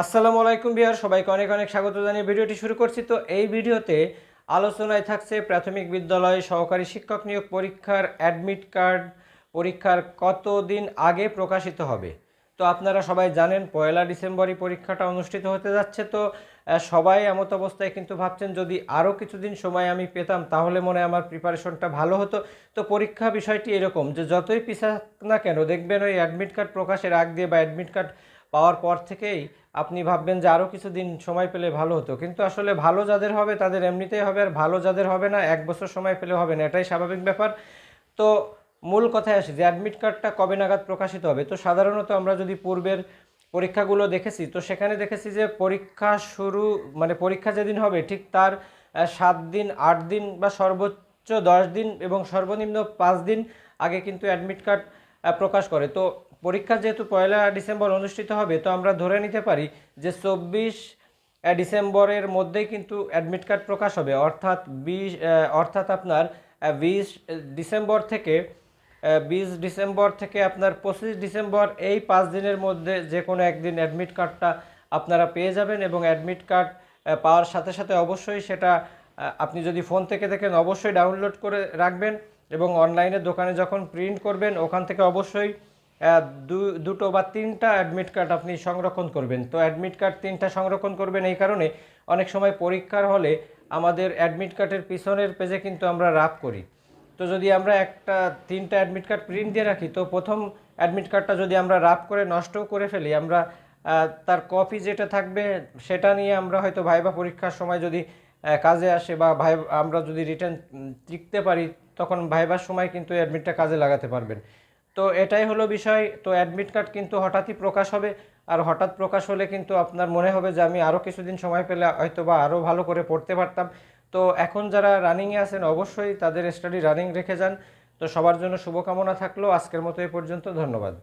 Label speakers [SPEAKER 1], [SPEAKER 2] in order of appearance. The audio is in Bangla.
[SPEAKER 1] আসসালামু আলাইকুম বিহার সবাইকে অনেক অনেক স্বাগত জানিয়ে ভিডিওটি শুরু করছি। তো এই ভিডিওতে আলোচনায় থাকছে প্রাথমিক বিদ্যালয় সহকারী শিক্ষক নিয়োগ পরীক্ষার অ্যাডমিট কার্ড পরীক্ষার কতদিন আগে প্রকাশিত হবে? তো আপনারা সবাই জানেন, পয়লা ডিসেম্বরই পরীক্ষাটা অনুষ্ঠিত হতে যাচ্ছে। তো সবাই এমত অবস্থায় কিন্তু ভাবছেন, যদি আরও কিছুদিন সময় আমি পেতাম, তাহলে মনে আমার প্রিপারেশনটা ভালো হতো। তো পরীক্ষা বিষয়টি এরকম, যে যতই পিছাক না কেন, দেখবেন ওই অ্যাডমিট কার্ড প্রকাশের আগ দিয়ে বা অ্যাডমিট কার্ড পাওয়ার পর থেকেই আপনি ভাববেন যে আরও কিছুদিন সময় পেলে ভালো হতো। কিন্তু আসলে ভালো যাদের হবে তাদের এমনিতেই হবে, আর ভালো যাদের হবে না, এক বছর সময় পেলে হবে না। এটাই স্বাভাবিক ব্যাপার। তো মূল কথায় আসি যে অ্যাডমিট কার্ডটা কবে নাগাদ প্রকাশিত হবে? তো সাধারণত আমরা যদি পূর্বের পরীক্ষাগুলো দেখেছি, তো সেখানে দেখেছি যে পরীক্ষা শুরু মানে পরীক্ষা যেদিন হবে ঠিক তার সাত দিন, আট দিন বা সর্বোচ্চ দশ দিন এবং সর্বনিম্ন পাঁচ দিন আগে কিন্তু অ্যাডমিট কার্ড প্রকাশ করে। তো পরীক্ষা যেহেতু পয়লা ডিসেম্বর অনুষ্ঠিত হবে, তো আমরা ধরে নিতে পারি যে চব্বিশ ডিসেম্বরের মধ্যেই কিন্তু অ্যাডমিট কার্ড প্রকাশ হবে। অর্থাৎ বিশ অর্থাৎ আপনার বিশ ডিসেম্বর থেকে বিশ ডিসেম্বর থেকে আপনার পঁচিশ ডিসেম্বর এই পাঁচ দিনের মধ্যে যে কোনো একদিন অ্যাডমিট কার্ডটা আপনারা পেয়ে যাবেন এবং অ্যাডমিট কার্ড পাওয়ার সাথে সাথে অবশ্যই সেটা আপনি যদি ফোন থেকে দেখেন অবশ্যই ডাউনলোড করে রাখবেন এবং অনলাইনে দোকানে যখন প্রিন্ট করবেন, ওখান থেকে অবশ্যই দুটো বা তিনটা অ্যাডমিট কার্ড আপনি সংরক্ষণ করবেন। তো অ্যাডমিট কার্ড তিনটা সংরক্ষণ করবেন এই কারণে অনেক সময় পরীক্ষার হলে আমাদের অ্যাডমিট কার্ডের পিছনের পেজে কিন্তু আমরা রাফ করি। তো যদি আমরা একটা, তিনটা অ্যাডমিট কার্ড প্রিন্ট দিয়ে রাখি, তো প্রথম অ্যাডমিট কার্ডটা যদি আমরা রাফ করে নষ্টও করে ফেলি, আমরা তার কপি যেটা থাকবে সেটা নিয়ে আমরা হয়তো ভাইবা পরীক্ষার সময় যদি কাজে আসে বা ভাই, আমরা যদি রিটার্ন লিখতে পারি, তখন ভাইবার সময় কিন্তু অ্যাডমিটটা কাজে লাগাতে পারবেন। তো এটাই হলো বিষয়। তো অ্যাডমিট কার্ড কিন্তু হঠাৎই প্রকাশ হবে। আর হঠাৎ প্রকাশ হলে কিন্তু আপনার মনে হবে যে, আমি আরও কিছুদিন সময় পেলে হয়তো বা আরও ভালো করে পড়তে পারতাম। তো এখন যারা রানিংয়ে আছেন, অবশ্যই তাদের স্টাডি রানিং রেখে যান। তো সবার জন্য শুভকামনা থাকল। আজকের মতো এ পর্যন্ত। ধন্যবাদ।